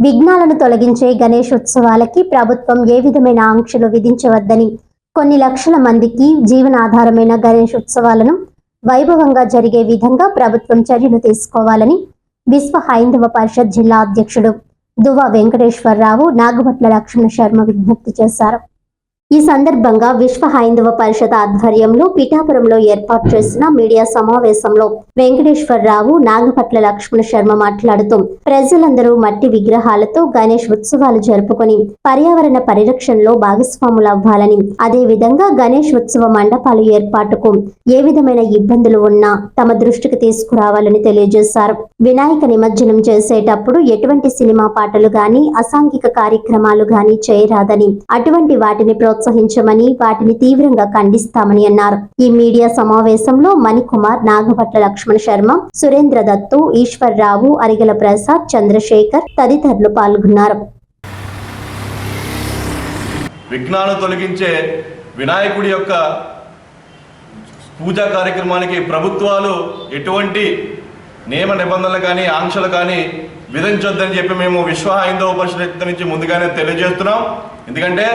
విఘ్నాలను తొలగించే గణేశోత్సవాలకి ప్రభుత్వం ఏ విధమైన ఆంక్షలు విధించవద్దని కొన్ని లక్షల మందికి జీవనాధారమైన గణేశోత్సవాలను వైభవంగా జరిగే విధంగా ప్రభుత్వం చర్యలు తీసుకోవాలని విశ్వ హైందవ పరిషత్ జిల్లా అధ్యక్షుడు దువ్వ వెంకటేశ్వరరావు నాగభట్ల లక్ష్మణ శర్మ విజ్ఞప్తి చేశారు. ఈ సందర్భంగా విశ్వ హైందవ పరిషత్ ఆధ్వర్యంలో పిఠాపురంలో ఏర్పాటు చేసిన మీడియా సమావేశంలో వెంకటేశ్వరరావు నాగపట్ల లక్ష్మణ శర్మ మాట్లాడుతూ ప్రజలందరూ మట్టి విగ్రహాలతో గణేష్ ఉత్సవాలు జరుపుకొని పర్యావరణ పరిరక్షణలో భాగస్వాములవ్వాలని అదే విధంగా గణేష్ ఉత్సవ మండపాలు ఏర్పాటుకు ఏ విధమైన ఇబ్బందులు ఉన్నా తమ దృష్టికి తీసుకురావాలని తెలియజేశారు. వినాయక నిమజ్జనం చేసేటప్పుడు ఎటువంటి సినిమా పాటలు గాని అసాంఘిక కార్యక్రమాలు గాని చేయరాదని అటువంటి వాటిని ప్రోత్సహించమని వాటిని తీవ్రంగా ఖండిస్తామని అన్నారు. ఈ మీడియా సమావేశంలో మణికుమార్ నాగభట్ల లక్ష్మణ శర్మ సురేంద్ర దత్తు ఈశ్వర్రావు అరిగల ప్రసాద్ చంద్రశేఖర్ తదితరులు పాల్గొన్నారు. విఘ్నాలు తొలగించే వినాయకుడి యొక్క పూజా కార్యక్రమానికి ప్రభుత్వాలు ఎటువంటి నియమ నిబంధనలు కానీ ఆంక్షలు కానీ విధించొద్దని చెప్పి మేము విశ్వ హైందవ పరిషత్ నుంచి ముందుగానే తెలియజేస్తున్నాం. ఎందుకంటే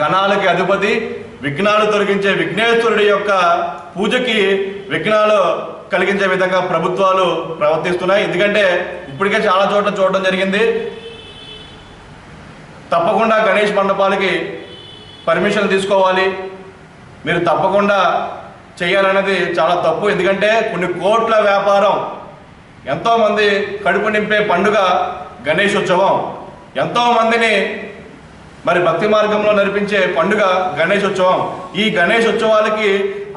గణాలకి అధిపతి విఘ్నాలు తొలగించే విఘ్నేశ్వరుడి యొక్క పూజకి విఘ్నాలు కలిగించే విధంగా ప్రభుత్వాలు ప్రవర్తిస్తున్నాయి. ఎందుకంటే ఇప్పటికే చాలా చోట్ల చూడడం జరిగింది. తప్పకుండా గణేష్ మండపాలకి పర్మిషన్ తీసుకోవాలి. మీరు తప్పకుండా చేయాలనేది చాలా తప్పు. ఎందుకంటే కొన్ని కోట్ల వ్యాపారం ఎంతోమంది కడుపు నింపే పండుగ గణేష్ ఉత్సవం ఎంతోమందిని మరి భక్తి మార్గంలో నడిపించే పండుగ గణేష్ ఉత్సవం ఈ గణేష్ ఉత్సవాలకి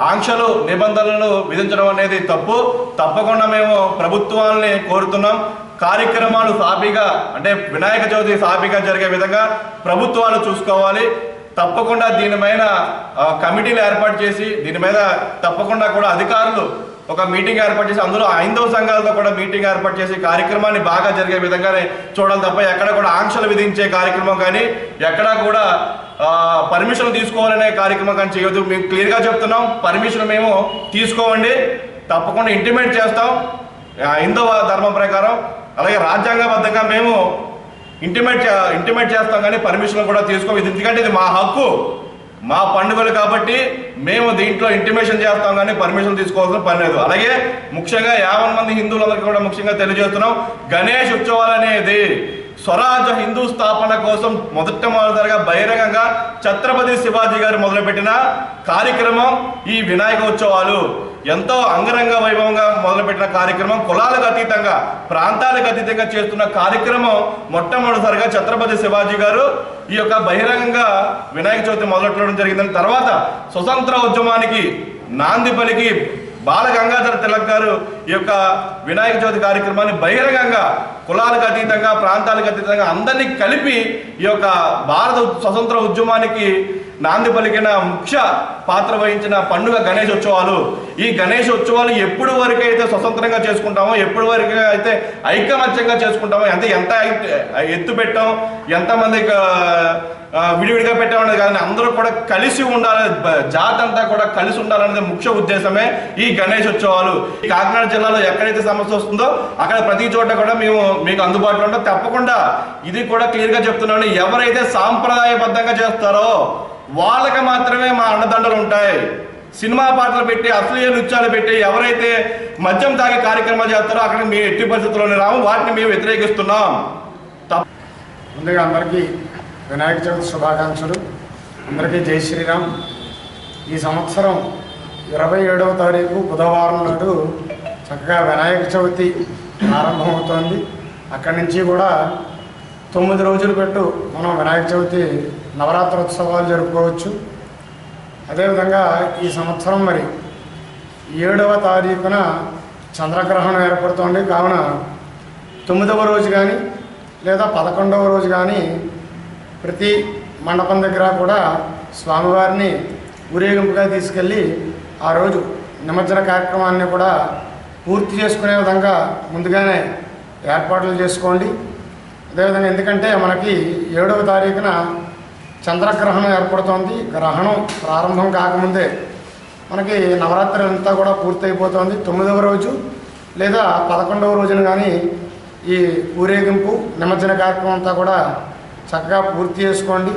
ఆంక్షలు నిబంధనలు విధించడం అనేది తప్పు. తప్పకుండా మేము ప్రభుత్వాలని కోరుతున్నాం. కార్యక్రమాలు సాఫీగా అంటే వినాయక చవితి సాఫీగా జరిగే విధంగా ప్రభుత్వాలు చూసుకోవాలి. తప్పకుండా దీనిపైన కమిటీలు ఏర్పాటు చేసి దీని మీద తప్పకుండా కూడా అధికారులు ఒక మీటింగ్ ఏర్పాటు చేసి అందులో హైందవ సంఘాలతో కూడా మీటింగ్ ఏర్పాటు చేసి కార్యక్రమాన్ని బాగా జరిగే విధంగానే చూడాలి తప్ప ఎక్కడ కూడా ఆంక్షలు విధించే కార్యక్రమం కానీ ఎక్కడా కూడా పర్మిషన్ తీసుకోవాలనే కార్యక్రమం కానీ చేయొద్దు. మేము క్లియర్గా చెప్తున్నాం. పర్మిషన్ మేము తీసుకోవండి. తప్పకుండా ఇంటిమేట్ చేస్తాం. హిందవ ధర్మం ప్రకారం అలాగే రాజ్యాంగబద్ధంగా మేము ఇంటిమేట్ ఇంటిమేట్ చేస్తాం కానీ పర్మిషన్ కూడా తీసుకో ఇది ఎందుకంటే ఇది మా హక్కు. మా పండుగలు కాబట్టి మేము దీంట్లో ఇంటిమేషన్ చేస్తాం కానీ పర్మిషన్ తీసుకోవాల్సిన పని లేదు. అలాగే ముఖ్యంగా యాభై మంది హిందువులందరికీ కూడా ముఖ్యంగా తెలియజేస్తున్నాం గణేష్ ఉత్సవాలు అనేది స్వరాజ్య హిందూ స్థాపన కోసం మొదటమొదటిసారిగా బహిరంగంగా ఛత్రపతి శివాజీ గారు మొదలుపెట్టిన కార్యక్రమం ఈ వినాయక ఉత్సవాలు. ఎంతో అంగరంగ వైభవంగా మొదలుపెట్టిన కార్యక్రమం కులాలకు అతీతంగా ప్రాంతాలకు అతీతంగా చేస్తున్న కార్యక్రమం మొట్టమొదటిసారిగా ఛత్రపతి శివాజీ గారు ఈ యొక్క బహిరంగంగా వినాయక చవితి మొదలెట్టడం జరిగిందని తర్వాత స్వతంత్ర ఉద్యమానికి నాంది పలికి బాల గంగాధర తిలక్ గారు ఈ యొక్క వినాయక చవితి కార్యక్రమాన్ని బహిరంగంగా కులాలకు అతీతంగా ప్రాంతాలకు అతీతంగా అందరినీ కలిపి ఈ యొక్క భారత స్వతంత్ర ఉద్యమానికి నాంది పలికిన ముఖ్య పాత్ర వహించిన పండుగ గణేష్ ఉత్సవాలు. ఈ గణేష్ ఉత్సవాలు ఎప్పుడు వరకు అయితే స్వతంత్రంగా చేసుకుంటామో ఎప్పుడు వరకు అయితే ఐకమత్యంగా చేసుకుంటామో ఎంత ఎంత ఎత్తు పెట్టాం ఎంతమంది విడివిడిగా పెట్టామనేది కానీ అందరూ కూడా కలిసి ఉండాలి జాతి అంతా కూడా కలిసి ఉండాలనేది ముఖ్య ఉద్దేశమే ఈ గణేష్ ఉత్సవాలు. ఈ కాకినాడ జిల్లాలో ఎక్కడైతే సమస్య వస్తుందో అక్కడ ప్రతి చోట కూడా మేము మీకు అందుబాటులో ఉంటే తప్పకుండా ఇది కూడా క్లియర్గా చెప్తున్నాను. ఎవరైతే సాంప్రదాయబద్ధంగా చేస్తారో వాళ్ళకి మాత్రమే మా అన్నదండలు ఉంటాయి. సినిమా పాటలు పెట్టి అశ్లీల నృత్యాలు పెట్టి ఎవరైతే మద్యం తాగే కార్యక్రమాలు చేస్తారో అక్కడ మేము ఎట్టి పరిస్థితుల్లోనే రాము. వాటిని మేము వ్యతిరేకిస్తున్నాం. ముందుగా అందరికీ వినాయక చవితి శుభాకాంక్షలు. అందరికీ జై శ్రీరామ్. ఈ సంవత్సరం ఇరవై ఏడవ తారీఖు బుధవారం నాడు చక్కగా వినాయక చవితి ప్రారంభమవుతోంది. అక్కడి నుంచి కూడా తొమ్మిది రోజులు పెట్టు మనం వినాయక చవితి నవరాత్రోత్సవాలు జరుపుకోవచ్చు. అదేవిధంగా ఈ సంవత్సరం మరి ఏడవ తారీఖున చంద్రగ్రహణం ఏర్పడుతోంది. కావున తొమ్మిదవ రోజు కానీ లేదా పదకొండవ రోజు కానీ ప్రతి మండపం దగ్గర కూడా స్వామివారిని ఊరేగింపుగా తీసుకెళ్ళి ఆ రోజు నిమజ్జన కార్యక్రమాన్ని కూడా పూర్తి చేసుకునే విధంగా ముందుగానే ఏర్పాట్లు చేసుకోండి. అదేవిధంగా ఎందుకంటే మనకి ఏడవ తారీఖున చంద్రగ్రహణం ఏర్పడుతోంది. గ్రహణం ప్రారంభం కాకముందే మనకి నవరాత్రి అంతా కూడా పూర్తయిపోతుంది. తొమ్మిదవ రోజు లేదా పదకొండవ రోజున కానీ ఈ ఊరేగింపు నిమజ్జన కార్యక్రమం అంతా కూడా చక్కగా పూర్తి చేసుకోండి.